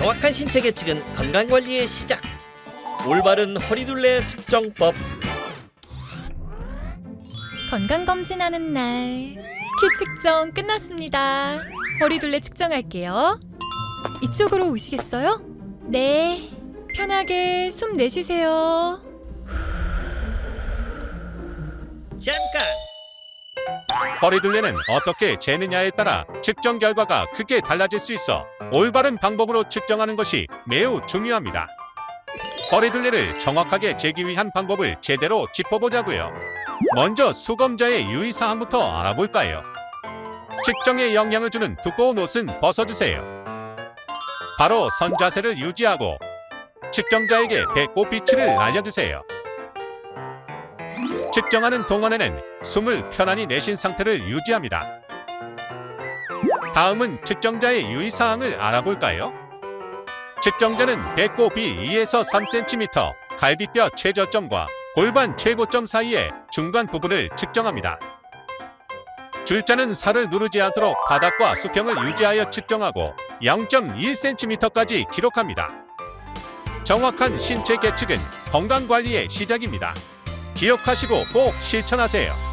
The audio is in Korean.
정확한 신체 계측은 건강관리의 시작. 올바른 허리둘레 측정법. 건강검진하는 날. 키 측정 끝났습니다. 허리둘레 측정할게요. 이쪽으로 오시겠어요? 네. 편하게 숨 내쉬세요. 잠깐. 허리둘레는 어떻게 재느냐에 따라 측정 결과가 크게 달라질 수 있어 올바른 방법으로 측정하는 것이 매우 중요합니다. 허리둘레를 정확하게 재기 위한 방법을 제대로 짚어보자고요. 먼저 수검자의 유의사항부터 알아볼까요? 측정에 영향을 주는 두꺼운 옷은 벗어주세요. 바로 선 자세를 유지하고 측정자에게 배꼽 위치를 알려주세요. 측정하는 동안에는 숨을 편안히 내쉰 상태를 유지합니다. 다음은 측정자의 유의사항을 알아볼까요? 측정자는 배꼽 이 2에서 3cm, 갈비뼈 최저점과 골반 최고점 사이의 중간 부분을 측정합니다. 줄자는 살을 누르지 않도록 바닥과 수평을 유지하여 측정하고 0.1cm까지 기록합니다. 정확한 신체 계측은 건강관리의 시작입니다. 기억하시고 꼭 실천하세요.